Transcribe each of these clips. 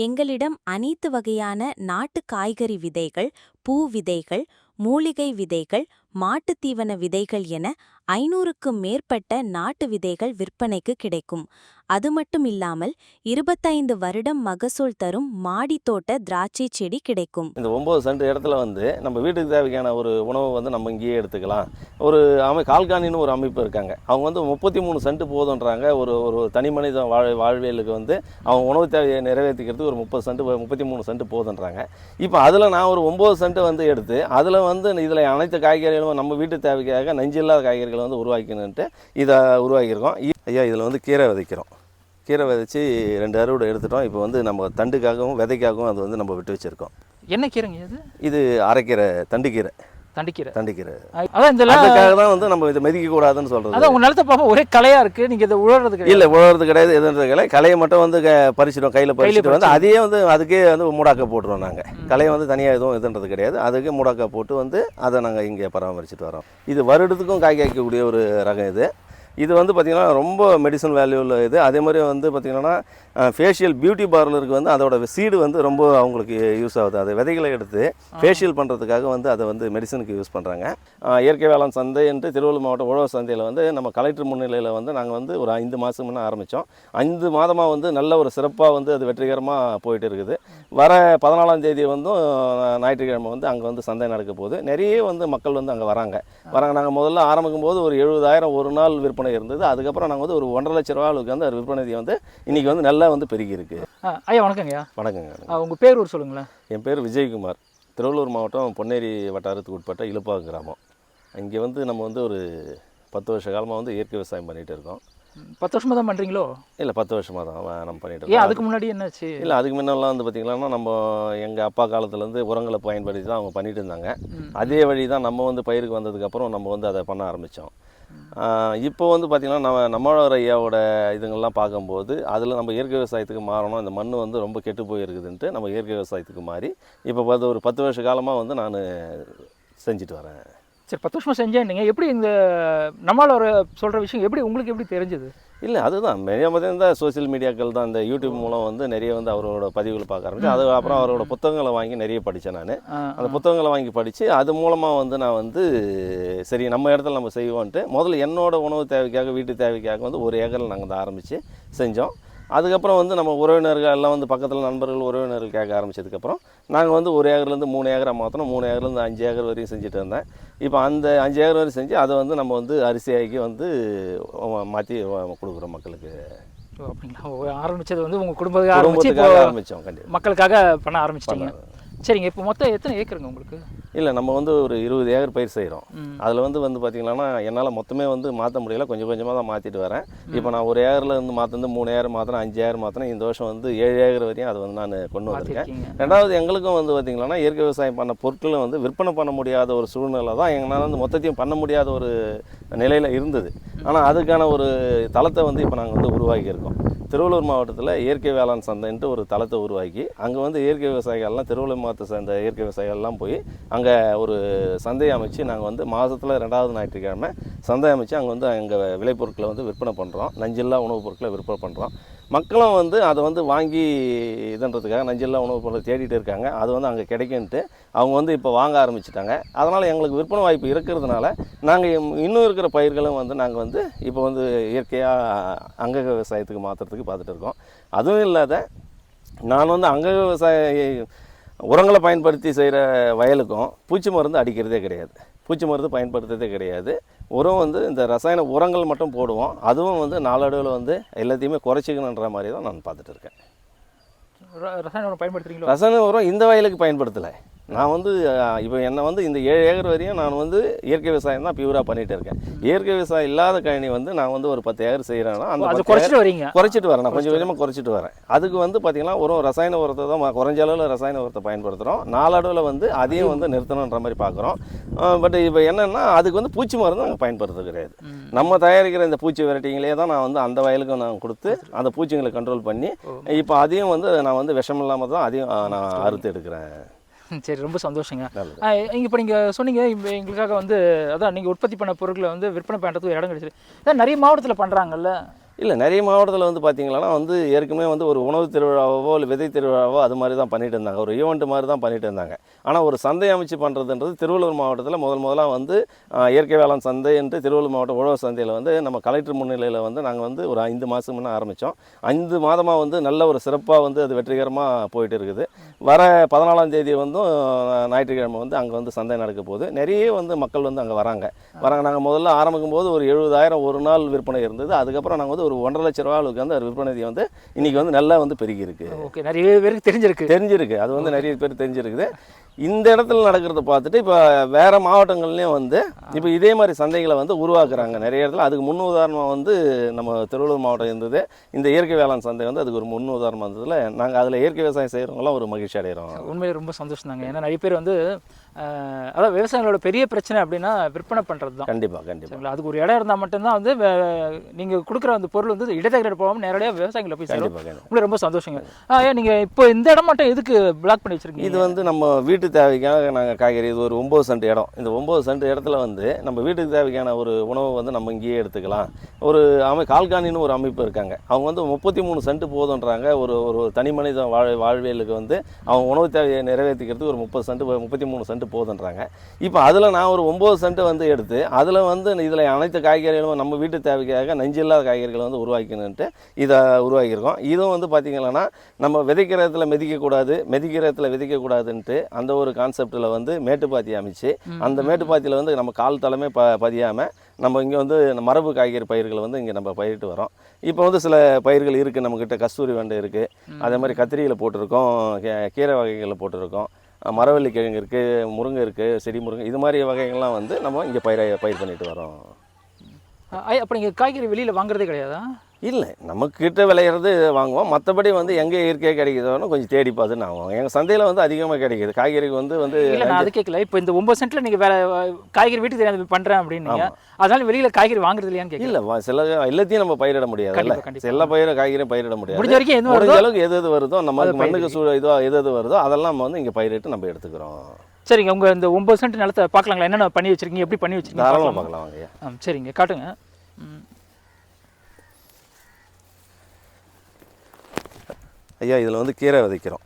எங்களிடம் அனைத்து வகையான நாட்டு காய்கறி விதைகள் பூ விதைகள் மூலிகை விதைகள் மாட்டுத்தீவன விதைகள் என ஐநூறுக்கும் மேற்பட்ட நாட்டு விதைகள் விற்பனைக்கு கிடைக்கும். அது மட்டும் இல்லாமல் இருபத்தைந்து வருடம் மகசூல் தரும் மாடி தோட்ட திராட்சை செடி கிடைக்கும். இந்த ஒம்பது சென்ட் இடத்துல வந்து நம்ம வீட்டுக்கு தேவையான ஒரு உணவை வந்து நம்ம இங்கேயே எடுத்துக்கலாம். ஒரு அமை கால்காணின்னு ஒரு அமைப்பு இருக்காங்க. அவங்க வந்து முப்பத்தி மூணு சென்ட் போதுன்றாங்க. ஒரு ஒரு தனி மனித வாழ் வாழ்வியலுக்கு வந்து அவங்க உணவு தேவையை நிறைவேற்றிக்கிறதுக்கு ஒரு முப்பது சென்ட் முப்பத்தி மூணு சென்ட் போதுன்றாங்க. இப்போ அதில் நான் ஒரு ஒம்பது சென்ட் வந்து எடுத்து அதில் வந்து இதில் அனைத்து காய்கறிகளும் நம்ம வீட்டு தேவைக்காக நஞ்சில்லாத காய்கறிகளை வந்து உருவாக்கணுன்ட்டு இதை உருவாக்கியிருக்கோம். ஐயா இதில் வந்து கீரை விதைக்கிறோம். கீரை விதைச்சி ரெண்டு அறுவடை எடுத்துட்டோம். இப்போ வந்து நம்ம தண்டுக்காகவும் விதைக்காகவும் அது வந்து நம்ம விட்டு வச்சுருக்கோம். என்ன கீரைங்க இது? இது அரைக்கீரை தண்டுக்கீரை தண்டிக்கீரை தண்டுக்கீரை அதான் இதெல்லாம் அதுக்காக தான் வந்து நம்ம இதை மிதிக்க கூடாதுன்னு சொல்றது. அதான் உங்க நிலத்தை பார்ப்போம். ஒரே கலையா இருக்கு நீங்க இதை உழறது இல்ல உழறது கிடையாது எதுன்றது கிடையாது. களையை மட்டும் வந்து பறிச்சிடுவோம் கையில பறிச்சுட்டு வந்து அதையே வந்து அதுக்கே வந்து மூடாக்க போட்டுருவோம் நாங்க. களையை வந்து தனியா எதுவும் இதுன்றது கிடையாது. அதுக்கு மூடாக்க போட்டு வந்து அதை நாங்க இங்கே பராமரிச்சுட்டு வரோம். இது வருடத்துக்கும் காய் காய்க்கக்கூடிய ஒரு ரகம் இது. இது வந்து பார்த்திங்கன்னா ரொம்ப மெடிசன் வேல்யூவில் இது. அதே மாதிரி வந்து பார்த்திங்கன்னா ஃபேஷியல் பியூட்டி பார்லருக்கு வந்து அதோட சீடு வந்து ரொம்ப அவங்களுக்கு யூஸ் ஆகுது. அது விதைகளை எடுத்து ஃபேஷியல் பண்ணுறதுக்காக வந்து அதை வந்து மெடிசனுக்கு யூஸ் பண்ணுறாங்க இயற்கை வேளாண் சந்தை என்று திருவள்ளூர் மாவட்டம் உழவர் சந்தையில் வந்து நம்ம கலெக்டர் முன்னிலையில் வந்து நாங்கள் வந்து ஒரு ஐந்து மாதம் முன்னே ஆரம்பித்தோம் ஐந்து மாதமாக வந்து நல்ல ஒரு சிறப்பாக வந்து அது வெற்றிகரமாக போயிட்டு இருக்குது. வர பதினாலாம் தேதி வந்து ஞாயிற்றுக்கிழமை வந்து அங்கே வந்து சந்தை நடக்க போகுது. நிறைய வந்து மக்கள் வந்து அங்கே வராங்க. வராங்க. நாங்கள் முதல்ல ஆரம்பிக்கும் போது ஒரு எழுபதாயிரம் ஒரு நாள் விற்பனை இருந்தது. அதுக்கப்புறம் நாங்கள் வந்து ஒரு ஒன்றரை லட்ச ரூபா அளவுக்கு வந்து விற்பனை வந்து இன்றைக்கி வந்து நல்லா வந்து பெருகி இருக்கு ஐயா வணக்கங்கய்யா. வணக்கங்க ஆ, உங்க பேர் ஊர் சொல்லுங்களேன். என் பேர் விஜயகுமார். திருவள்ளூர் மாவட்டம் பொன்னேரி வட்டாரத்துக்கு உட்பட்ட இலுப்பாக கிராமம். இங்கே வந்து நம்ம வந்து ஒரு பத்து வருஷ காலமாக வந்து இயற்கை விவசாயம் பண்ணிகிட்டு இருக்கோம். பத்து வருஷமா தான் பண்றீங்களோ? இல்லை பத்து வருஷமாக தான் நம்ம பண்ணிகிட்டு ஏன் இருக்கோம் அதுக்கு முன்னாடி என்னாச்சு? இல்லை அதுக்கு முன்னெல்லாம் வந்து பார்த்திங்கன்னா நம்ம எங்கள் அப்பா காலத்துலேருந்து உரங்களை பயன்படுத்தி தான் அவங்க பண்ணிட்டு இருந்தாங்க. அதே வழி தான் நம்ம வந்து பயிருக்கு வந்ததுக்கப்புறம் நம்ம வந்து அதை பண்ண ஆரம்பித்தோம் இப்போ வந்து பார்த்திங்கன்னா நம்ம நம்மளோட ஐயாவோட இதுங்கள்லாம் பார்க்கும்போது அதில் நம்ம இயற்கை விவசாயத்துக்கு மாறணும் இந்த மண் வந்து ரொம்ப கெட்டு போயிருக்குதுன்ட்டு நம்ம இயற்கை விவசாயத்துக்கு மாறி இப்போ பார்த்து ஒரு பத்து வருஷ காலமாக வந்து நான் செஞ்சுட்டு வரேன். சரி பத்து வருஷம் செஞ்சேன் நீங்கள் எப்படி இந்த நம்மளோட சொல்கிற விஷயம் எப்படி உங்களுக்கு எப்படி தெரிஞ்சது? இல்லை அதுதான். நிறைய பார்த்தீங்கன்னா சோஷியல் மீடியாக்கள் தான். இந்த யூடியூப் மூலம் வந்து நிறைய வந்து அவரோட பதிவுகளை பார்க்க ஆரம்பிச்சு அது அப்புறம் அவரோட புத்தகங்களை வாங்கி நிறைய படித்தேன் நான். அந்த புத்தகங்களை வாங்கி படித்து அது மூலமாக வந்து நான் வந்து சரி நம்ம இடத்துல நம்ம செய்வோன்ட்டு முதல்ல என்னோட உணவு தேவைக்காக வீட்டு தேவைக்காக வந்து ஒரு ஏக்கரில் நாங்கள் வந்து ஆரம்பித்து செஞ்சோம். அதுக்கப்புறம் வந்து நம்ம உறவினர்கள் எல்லாம் வந்து பக்கத்தில் நண்பர்கள் உறவினர்கள் கேட்க ஆரம்பிச்சதுக்கப்புறம் நாங்கள் வந்து ஒரு ஏக்கர்லேருந்து மூணு ஏக்கரா மாற்றணும் மூணு ஏக்கர்லேருந்து அஞ்சு ஏக்கர் வரையும் செஞ்சுட்டு இருந்தேன். இப்போ அந்த அஞ்சு ஏக்கர் வரையும் செஞ்சு அதை வந்து நம்ம வந்து அரிசியாக்கி வந்து மாற்றி கொடுக்குறோம் மக்களுக்கு. அப்படிங்களா? ஆரம்பிச்சது வந்து உங்க குடும்பத்துக்கு ஆரம்பிச்சு குடும்பத்துக்காக ஆரம்பித்தோம் கண்டிப்பாக மக்களுக்காக பண்ண ஆரம்பிச்சிட்டீங்க. சரிங்க இப்போ மொத்தம் எத்தனை ஏக்கருங்க உங்களுக்கு? இல்லை நம்ம வந்து ஒரு இருபது ஏக்கர் பயிர் செய்கிறோம். அதில் வந்து வந்து பார்த்தீங்கன்னா என்னால் மொத்தமே வந்து மாற்ற முடியல. கொஞ்சம் கொஞ்சமாக தான் மாற்றிட்டு வரேன். இப்போ நான் ஒரு ஏக்கரில் இருந்து மாற்றிருந்து மூணு ஏக்கர் மாற்றினேன் அஞ்சு ஏக்கர் மாற்றினேன் இந்த வருஷம் வந்து ஏழு ஏக்கர் வரையும் அதை வந்து நான் கொண்டு வந்திருக்கேன். ரெண்டாவது எங்களுக்கும் வந்து பார்த்திங்கன்னா இயற்கை விவசாயம் பண்ண பொருட்களை வந்து விற்பனை பண்ண முடியாத ஒரு சூழ்நிலை தான் எங்களால் வந்து மொத்தத்தையும் பண்ண முடியாத ஒரு நிலையில் இருந்தது. ஆனால் அதுக்கான ஒரு தளத்தை வந்து இப்போ நாங்கள் வந்து உருவாக்கியிருக்கோம். திருவள்ளூர் மாவட்டத்தில் இயற்கை வேளாண் சந்தைன்ட்டு ஒரு தளத்தை உருவாக்கி அங்கே வந்து இயற்கை விவசாயிகள்லாம் திருவள்ளூர் மாவட்டத்தை சேர்ந்த இயற்கை விவசாயிகள்லாம் போய் அங்கே ஒரு சந்தையை அமைச்சு நாங்கள் வந்து மாதத்தில் ரெண்டாவது ஞாயிற்றுக்கிழமை சந்தை அமைச்சு அங்கே வந்து அங்கே விளைபொருட்களை வந்து விற்பனை பண்ணுறோம் நஞ்சில்லா உணவுப் பொருட்களை விற்பனை பண்ணுறோம் மக்களும் வந்து அதை வந்து வாங்கி இதுன்றதுக்காக நஞ்சில்லா உணவுப் பொருளை தேடிட்டு இருக்காங்க. அது வந்து அங்கே கிடைக்குன்ட்டு அவங்க வந்து இப்போ வாங்க ஆரம்பிச்சிட்டாங்க. அதனால் எங்களுக்கு விற்பனை வாய்ப்பு இருக்கிறதுனால நாங்கள் இன்னும் இருக்கிற பயிர்களும் வந்து நாங்கள் வந்து இப்போ வந்து இயற்கையாக அங்க விவசாயத்துக்கு மாற்றுறதுக்கு பார்த்துட்டு இருக்கோம். அதுவும் இல்லாத நான் வந்து அங்க விவசாய உரங்களை பயன்படுத்தி செய்கிற வயலுக்கும் பூச்சி மருந்து அடிக்கிறதே கிடையாது. பூச்சி மருந்து பயன்படுத்துறதே கிடையாது. உரம் வந்து இந்த ரசாயன உரங்கள் மட்டும் போடுவோம். அதுவும் வந்து நாளடைவில் வந்து எல்லாத்தையுமே குறைச்சிக்கணுன்ற மாதிரி தான் நான் பார்த்துட்டு இருக்கேன். ரசாயன உரம் பயன்படுத்துறீங்களோ? ரசாயன உரம் இந்த வயலுக்கு பயன்படுத்தலை. நான் வந்து இப்போ என்னை வந்து இந்த ஏழு ஏக்கர் வரையும் நான் வந்து இயற்கை விவசாயம் தான் பியூராக பண்ணிட்டு இருக்கேன். இயற்கை விவசாயம் இல்லாத கழனி வந்து நான் வந்து ஒரு பத்து ஏக்கர் செய்கிறேன்னா அந்த குறைச்சிட்டு வரீங்க. குறைச்சிட்டு வரேன். நான் கொஞ்சம் கொஞ்சமாக குறைச்சிட்டு வரேன். அதுக்கு வந்து பார்த்தீங்கன்னா உரம் ரசாயன உரத்தை தான் குறைஞ்ச அளவில் ரசாயன உரத்தை பயன்படுத்துகிறோம் நாளடைவில் வந்து அதையும் வந்து நிறுத்தணுன்ற மாதிரி பார்க்குறோம் பட் இப்போ என்னென்னா அதுக்கு வந்து பூச்சி மருந்து நாங்கள் பயன்படுத்துறது கிடையாது. நம்ம தயாரிக்கிற இந்த பூச்சி வெரைட்டிங்களே தான் நான் வந்து அந்த வயலுக்கும் நான் கொடுத்து அந்த பூச்சிங்களை கண்ட்ரோல் பண்ணி இப்போ அதையும் வந்து நான் வந்து விஷம் இல்லாமல் தான் அதையும் நான் அறுத்து எடுக்கிறேன். சரி ரொம்ப சந்தோஷங்க. இப்போ நீங்கள் சொன்னீங்க இப்போ எங்களுக்காக வந்து அதான் நீங்கள் உற்பத்தி பண்ண பொருட்களை வந்து விற்பனை பண்ணுறதுக்கு இடம் கிடைச்சது நிறைய மாவட்டத்தில் பண்ணுறாங்கல்ல இல்லை நிறைய மாவட்டத்தில் வந்து பார்த்தீங்கன்னா வந்து ஏற்கனவே வந்து ஒரு உணவு திருவிழாவோ இல்லை விதை திருவிழாவோ அது மாதிரி தான் பண்ணிட்டு இருந்தாங்க. ஒரு ஈவெண்ட் மாதிரி தான் பண்ணிட்டு இருந்தாங்க. ஆனால் ஒரு சந்தை அமைச்சு பண்ணுறதுன்றது திருவள்ளூர் மாவட்டத்தில் முதல் முதலாக வந்து இயற்கை வேளாண் சந்தை என்று திருவள்ளூர் மாவட்டம் உழவர் சந்தையில் வந்து நம்ம கலெக்டர் முன்னிலையில் வந்து நாங்கள் வந்து ஒரு ஐந்து மாதம் முன்னே ஆரம்பித்தோம் ஐந்து மாதமாக வந்து நல்ல ஒரு சிறப்பாக வந்து அது வெற்றிகரமாக போயிட்டு இருக்குது. வர பதினாலாம் தேதி வந்து ஞாயிற்றுக்கிழமை வந்து அங்கே வந்து சந்தை நடக்க போகுது. நிறைய வந்து மக்கள் வந்து அங்கே வராங்க. வராங்க. நாங்கள் முதல்ல ஆரம்பிக்கும் போது ஒரு எழுபதாயிரம் ஒரு நாள் விற்பனை இருந்தது. அதுக்கப்புறம் நாங்கள் வந்து ஒரு ஒன்றரை லட்ச ரூபா அளவுக்கு வந்து விற்பனை வந்து இன்னைக்கு வந்து நல்லா வந்து பெருகி இருக்கு ஓகே நிறைய பேருக்கு தெரிஞ்சிருக்கு. தெரிஞ்சிருக்கு. அது வந்து நிறைய பேர் தெரிஞ்சிருக்குது. இந்த இடத்துல நடக்கிறத பார்த்துட்டு இப்போ வேற மாவட்டங்கள்லேயும் வந்து இப்போ இதே மாதிரி சந்தைகளை வந்து உருவாக்குறாங்க. நிறைய இடத்துல அதுக்கு முன் உதாரணமாக வந்து நம்ம திருவள்ளூர் மாவட்டம் இருந்தது. இந்த இயற்கை வேளாண் சந்தை வந்து அதுக்கு ஒரு முன் உதாரணமாக இருந்ததுல நாங்கள் அதில் இயற்கை விவசாயம் செய்கிறவங்களாம் ஒரு மகிழ்ச்சி அடைகிறோம் உண்மையிலே ரொம்ப சந்தோஷம் தாங்க. ஏன்னா நிறைய பேர் வந்து அதான் விவசாயிகளோட பெரிய பிரச்சனை அப்படின்னா விற்பனை பண்ணுறது தான் கண்டிப்பாக கண்டிப்பாக அதுக்கு ஒரு இடம் இருந்தால் மட்டும்தான் வந்து வே- நீங்க கொடுக்குற அந்த பொருள் வந்து இடைத்தகர போகாமல் நேரடியாக விவசாயிகளை போய் சேரும். உங்களுக்கு ரொம்ப சந்தோஷங்க. ஆ ஏன் நீங்க இப்போ இந்த இடம் மட்டும் எதுக்கு பிளாக் பண்ணி வச்சிருக்கீங்க? இது வந்து நம்ம வீட்டு தேவைக்காக நாங்கள் காய்கறி இது ஒரு ஒம்பது சென்ட் இடம். இந்த ஒம்பது சென்ட் இடத்துல வந்து நம்ம வீட்டுக்கு தேவைக்கான ஒரு உணவு வந்து நம்ம இங்கேயே எடுத்துக்கலாம். ஒரு அமை கால்காணின்னு ஒரு அமைப்பு இருக்காங்க. அவங்க வந்து முப்பத்தி மூணு சென்ட் போதுன்றாங்க. ஒரு ஒரு தனி மனித வாழ் வாழ்வியலுக்கு வந்து அவங்க உணவு தேவையை நிறைவேற்றிக்கிறதுக்கு ஒரு முப்பது சென்ட் முப்பத்தி மூணு சென்ட் போதுன்றாங்க. இப்போ அதில் நான் ஒரு ஒம்பது சென்ட் வந்து எடுத்து அதில் வந்து இதில் அனைத்து காய்கறிகளும் நம்ம வீட்டு தேவைக்காக நஞ்சில்லாத காய்கறிகளை வந்து உருவாக்கணுன்ட்டு இதை உருவாக்கியிருக்கோம். இதுவும் வந்து பார்த்திங்கன்னா நம்ம விதைக்கிற இடத்துல மிதிக்கக்கூடாது மெதிக்கிற இடத்துல விதைக்கக்கூடாதுன்ட்டு அந்த ஒரு கான்செப்டில் வந்து மேட்டுப்பாத்தி அமைச்சு அந்த மேட்டுப்பாத்தியில் வந்து நம்ம கால் தலைமே ப பதியாமல் நம்ம இங்கே வந்து மரபு காய்கறி பயிர்களை வந்து இங்கே நம்ம பயிரிட்டு வரோம். இப்போ வந்து சில பயிர்கள் இருக்குது நம்மக்கிட்ட கஸ்தூரி வெண்டை இருக்குது அதே மாதிரி கத்திரியில் போட்டிருக்கோம் கீரை வகைகளில் போட்டிருக்கோம் மரவள்ளி கிழங்கு இருக்குது முருங்கை இருக்குது செடி முருங்கை இது மாதிரி வகைகள்லாம் வந்து நம்ம இங்கே பயிர பயிர் பண்ணிட்டு வரோம். அப்போ நீங்கள் காய்கறி வெளியில வாங்குறதே கிடையாதா? இல்லை நம்மக்கிட்ட விளையிறது வாங்குவோம். மற்றபடி வந்து எங்கே இயற்கையாக கிடைக்குதோன்னு கொஞ்சம் தேடி பார்த்து நான் வாங்குவோம். எங்கள் சந்தையில் வந்து அதிகமாக கிடைக்குது. காய்கறிக்கு வந்து வந்து இல்ல நான் அது கேட்கல இப்போ இந்த ஒன்பது சென்ட்ல நீங்க வேற காய்கறி வீட்டுக்கு தெரியாது பண்றேன் அப்படின்னீங்க. அதனால வெளியில காய்கறி வாங்குறது இல்லையான்னு கேட்கல இல்லை சில எல்லாத்தையும் நம்ம பயிரிட முடியாது கண்டிப்பா. எல்லா பயிரும் காய்கறியும் பயிரிட முடியாது. முடிஞ்ச வரைக்கும் எது முடிஞ்ச அளவுக்கு எது எது வருதோ நம்ம மண்ணுக்கு சூழ இதோ எது எது வருதோ அதெல்லாம் நம்ம வந்து இங்கே பயிரிட்டு நம்ம எடுத்துக்கிறோம். சரிங்க உங்க இந்த ஒன்பது சென்ட் நிலத்தை பார்க்கலாங்களா? என்னென்ன பண்ணி வச்சிருக்கீங்க? எப்படி பண்ணி வச்சிருக்கீங்க? தாராளமாக பார்க்கலாமா? வாங்கய்யா ஆ சரிங்க காட்டுங்க. ம். ஐயா இதில் வந்து கீரை விதைக்கிறோம்.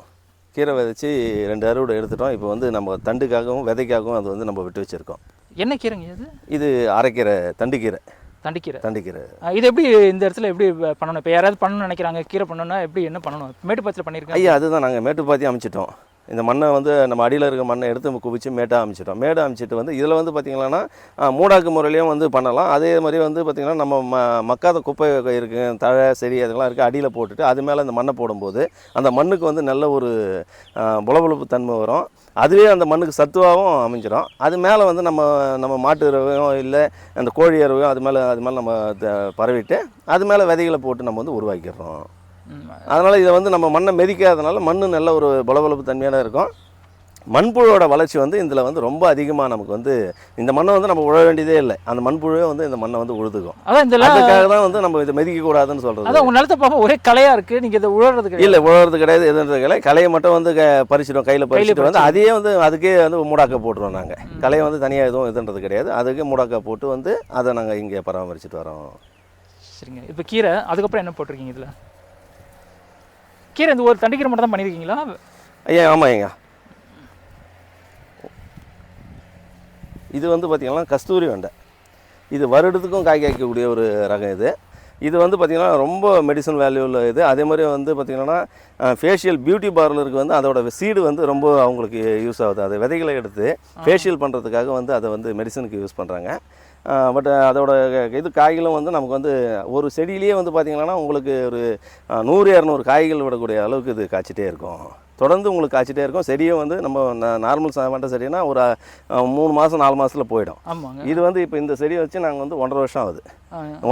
கீரை விதைச்சி ரெண்டு அறுவடை எடுத்துட்டோம். இப்போ வந்து நம்ம தண்டுக்காகவும் விதைக்காகவும் அது வந்து நம்ம விட்டு வச்சுருக்கோம். என்ன கீரைங்க இது? இது அரைக்கீரை தண்டுக்கீரை. தண்டிக்கீரை. தண்டுக்கீரை. ஆ, இது எப்படி இந்த இடத்துல எப்படி பண்ணணும்? இப்போ யாராவது பண்ணணும்னு நினைக்கிறாங்க கீரை பண்ணணும்னா எப்படி என்ன பண்ணணும்? மேட்டுப்பாத்தில் பண்ணியிருக்காங்க ஐயா அதுதான் நாங்கள் மேட்டுப்பாத்தி அமைச்சிட்டோம். இந்த மண்ணை வந்து நம்ம அடியில் இருக்க மண்ணை எடுத்து நம்ம குவிச்சு மேட்டாக அமைச்சிட்டோம். மேடாக அமைச்சிட்டு வந்து இதில் வந்து பார்த்திங்கன்னா மூடாக்கு முறையிலையும் வந்து பண்ணலாம். அதே மாதிரி வந்து பார்த்திங்கன்னா நம்ம ம மக்காத குப்பை இருக்குது தழை செடி அதெல்லாம் இருக்குது அடியில் போட்டுட்டு அது மேலே அந்த மண்ணை போடும்போது அந்த மண்ணுக்கு வந்து நல்ல ஒரு ஆ, புலபுலப்பு தன்மை வரும். அதுவே அந்த மண்ணுக்கு சத்துவாகவும் அமைஞ்சிடும் அது மேலே வந்து நம்ம நம்ம மாட்டு இரவையும் இல்லை அந்த கோழி இரவையும் அது மேலே அது மேலே நம்ம த- பரவிட்டு அது மேலே விதைகளை போட்டு நம்ம வந்து உருவாக்கிடுறோம். அதனால் இதை வந்து நம்ம மண்ணை மெதிக்காதனால மண் நல்ல ஒரு பளபளப்பு தன்மையான இருக்கும். மண்புழுவோட வளர்ச்சி வந்து இதில் வந்து ரொம்ப அதிகமாக நமக்கு வந்து இந்த மண்ணை வந்து நம்ம உழ வேண்டியதே இல்லை. அந்த மண்புழுவே வந்து இந்த மண்ணை வந்து உழுதுக்கும். அதுக்காக தான் வந்து நம்ம இதை மெதிக்க கூடாதுன்னு சொல்கிறது அதான் நிலத்தை பார்க்க ஒரே கலையா இருக்கு. நீங்க இதை உழறது இல்லை உழறது கிடையாது. எதுன்றது கிடையாது. கலையை மட்டும் வந்து பறிச்சிடும் கையில் பறிச்சுட்டு வந்து அதையே வந்து அதுக்கே வந்து மூடாக்க போட்டுருவோம் நாங்கள் கலையை வந்து தனியாக எதுவும் இதுன்றது கிடையாது. அதுக்கே மூடாக்க போட்டு வந்து அதை நாங்கள் இங்கே பராமரிச்சுட்டு வரோம். சரிங்க. இப்போ கீரை அதுக்கப்புறம் என்ன போட்டிருக்கீங்க இதுல? கீரை இந்த ஒரு தண்டிக்கீரை மட்டும் தான் பண்ணியிருக்கீங்களா? ஐயா ஆமாம் ஐயா. இது வந்து பார்த்திங்கன்னா கஸ்தூரி வெண்டை. இது வருடத்துக்கும் காய் காய்க்கக்கூடிய ஒரு ரகம் இது. இது வந்து பார்த்திங்கன்னா ரொம்ப மெடிசன் வேல்யூவில் இது. அதே மாதிரி வந்து பார்த்திங்கன்னா ஃபேஷியல் பியூட்டி பார்லருக்கு வந்து அதோட சீடு வந்து ரொம்ப அவங்களுக்கு யூஸ் ஆகுது. அது விதைகளை எடுத்து ஃபேஷியல் பண்ணுறதுக்காக வந்து அதை வந்து மெடிசனுக்கு யூஸ் பண்ணுறாங்க பட் அதோட இது காய்களும் வந்து நமக்கு வந்து ஒரு செடியிலேயே வந்து பார்த்திங்கன்னா உங்களுக்கு ஒரு நூறு இரநூறு காய்கள் விடக்கூடிய அளவுக்கு இது காய்ச்சிட்டே இருக்கும். தொடர்ந்து உங்களுக்கு காய்ச்சிட்டே இருக்கும். செடியும் வந்து நம்ம நார்மல் சாமாட்ட செடினா ஒரு மூணு மாதம் நாலு மாதத்தில் போயிடும். இது வந்து இப்போ இந்த செடியை வச்சு நாங்கள் வந்து ஒன்றரை வருஷம் ஆகுது.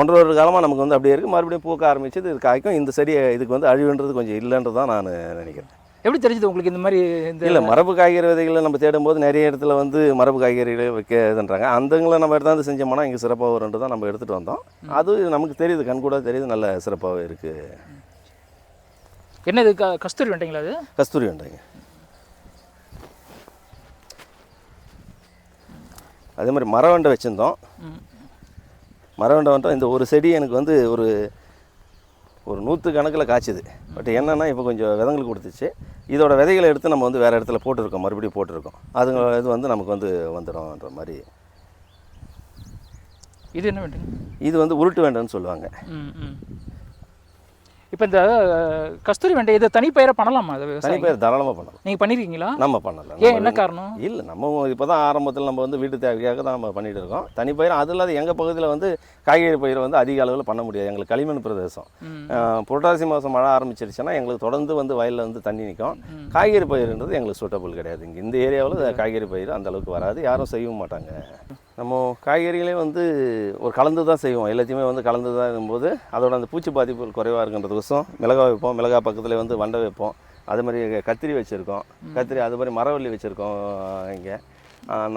ஒன்றரை வருட காலமாக நமக்கு வந்து அப்படியே இருக்குது மறுபடியும் பூக்க ஆரம்பிச்சது இது காய்க்கும். இந்த செடி இதுக்கு வந்து அழிவுன்றது கொஞ்சம் இல்லைன்றது தான் நான் நினைக்கிறேன். எப்படி தெரிஞ்சது உங்களுக்கு இந்த மாதிரி இந்த இல்லை மரபு காய்கறி விதைகளை நம்ம தேடும்போது நிறைய இடத்துல வந்து மரபு காய்கறிகளை வைக்கதுன்றாங்க அந்தங்களை நம்ம எடுத்தாந்து செஞ்சோம்னா இங்கே சிறப்பாக வரும்ன்றது தான் நம்ம எடுத்துகிட்டு வந்தோம். அது நமக்கு தெரியுது கண் கூட தெரியுது நல்ல சிறப்பாகவே இருக்குது என்ன இது க- கஸ்தூரி வெண்டைங்களா அது கஸ்தூரி வெண்டைங்க. அதே மாதிரி மரவண்டை வச்சுருந்தோம். மரவண்டை வந்துட்டு இந்த ஒரு செடி எனக்கு வந்து ஒரு ஒரு நூற்று கணக்கில் காய்ச்சுது. பட் என்னென்னா இப்போ கொஞ்சம் விதங்கள் கொடுத்துச்சு. இதோட விதைகளை எடுத்து நம்ம வந்து வேறு இடத்துல போட்டிருக்கோம். மறுபடியும் போட்டிருக்கோம். அதுங்க இது வந்து நமக்கு வந்து வந்துடும்ன்ற மாதிரி. இது என்ன வேண்டுங்க? இது வந்து உருட்டு வேண்டுன்னு சொல்லுவாங்க. இப்போ இந்த கஸ்தூரி வெண்டை இதை தனிப்பயிரை பண்ணலாமா? அதை தனி விவசாயம் பேர் தாராளமாக பண்ணலாம். நீங்கள் பண்ணியிருக்கீங்களா நம்ம பண்ணலாம் ஏன் என்ன காரணம்? இல்லை நம்ம இப்போ தான் ஆரம்பத்தில் நம்ம வந்து வீட்டு தேவைக்காக தான் நம்ம பண்ணிட்டு இருக்கோம். தனி பயிர் அது இல்லாத எங்கள் பகுதியில் வந்து காய்கறி பயிர் வந்து அதிக அளவில் பண்ண முடியாது. எங்களுக்கு களிமண் பிரதேசம். புரட்டாசி மாதம் மழை ஆரம்பிச்சிருச்சுன்னா எங்களுக்கு தொடர்ந்து வந்து வயலில் வந்து தண்ணி நிற்கும் காய்கறி பயிர்ன்றது எங்களுக்கு சூட்டபிள் கிடையாது. இங்கே இந்த ஏரியாவில் காய்கறி பயிர் அந்த அளவுக்கு வராது. யாரும் செய்யவும் மாட்டாங்க. நம்ம காய்கறிகளே வந்து ஒரு கலந்து தான் செய்வோம். எல்லாத்தையுமே வந்து கலந்து தான் இருக்கும்போது அதோட அந்த பூச்சி பாதிப்புகள் குறைவாக இருக்கின்றதுக்கோசம் மிளகாய் வைப்போம். மிளகாய் பக்கத்தில் வந்து வண்டை வைப்போம். அது மாதிரி கத்திரி வச்சுருக்கோம். கத்திரி அது மாதிரி மரவள்ளி வச்சுருக்கோம் இங்கே.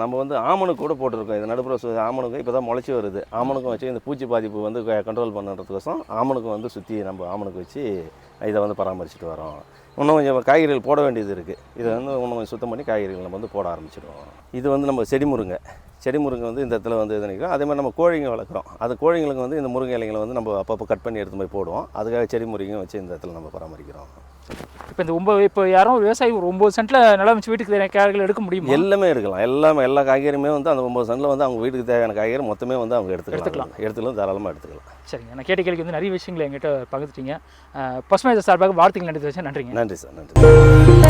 நம்ம வந்து ஆமணுக்கு கூட போட்டிருக்கோம். இது நடுப்புற சு ஆமணுக்கும் இப்போ தான் முளைச்சி வருது. ஆமணுக்கும் வச்சு இந்த பூச்சி பாதிப்பு வந்து கண்ட்ரோல் பண்ணுறதுக்கோசம் ஆமணுக்கும் வந்து சுற்றி நம்ம ஆமணுக்கு வச்சு இதை வந்து பராமரிச்சுட்டு வரோம். இன்னும் கொஞ்சம் காய்கறிகள் போட வேண்டியது இருக்குது இதை வந்து இன்னும் கொஞ்சம் சுத்தம் பண்ணி காய்கறிகள் நம்ம வந்து போட ஆரம்பிச்சிடுவோம். இது வந்து நம்ம செடி முருங்கை. செடி முருங்கை வந்து இந்த இடத்துல வந்து இது நிற்கும் அதே மாதிரி நம்ம கோழிங்க வளர்க்குறோம். அது கோழிங்களுக்கு வந்து இந்த முருங்கை இலைங்களை வந்து நம்ம அப்பப்போ கட் பண்ணி எடுத்து போய் போடுவோம். அதுக்காக செடி முருங்கையும் வச்சு இந்த இடத்துல நம்ம பராமரிக்கிறோம். இப்போ இந்த ஒம்பது இப்போ யாரும் விவசாயி ஒரு ஒம்பது சென்ட்டில் நிலம் வச்சு வீட்டுக்கு தேவையான காய்கறிகள் எடுக்க முடியுமா? எல்லாமே எடுக்கலாம். எல்லாமே எல்லா காய்கறியுமே வந்து அந்த ஒம்பது சென்டில் வந்து அவங்க வீட்டுக்கு தேவையான காய்கறி மொத்தமே வந்து அவங்க எடுத்துக்கலாம். எடுத்துக்கலாம். தாராளமாக எடுத்துக்கலாம். சரிங்க. நான் கேட்ட கேள்விக்கு வந்து நிறைய விஷயங்களை எங்கிட்ட பகிர்ந்துட்டீங்க. பசுமை சார்பாக வார்த்தைகள் நன்றி வச்சேன் நன்றிங்க. நன்றி சார் நன்றி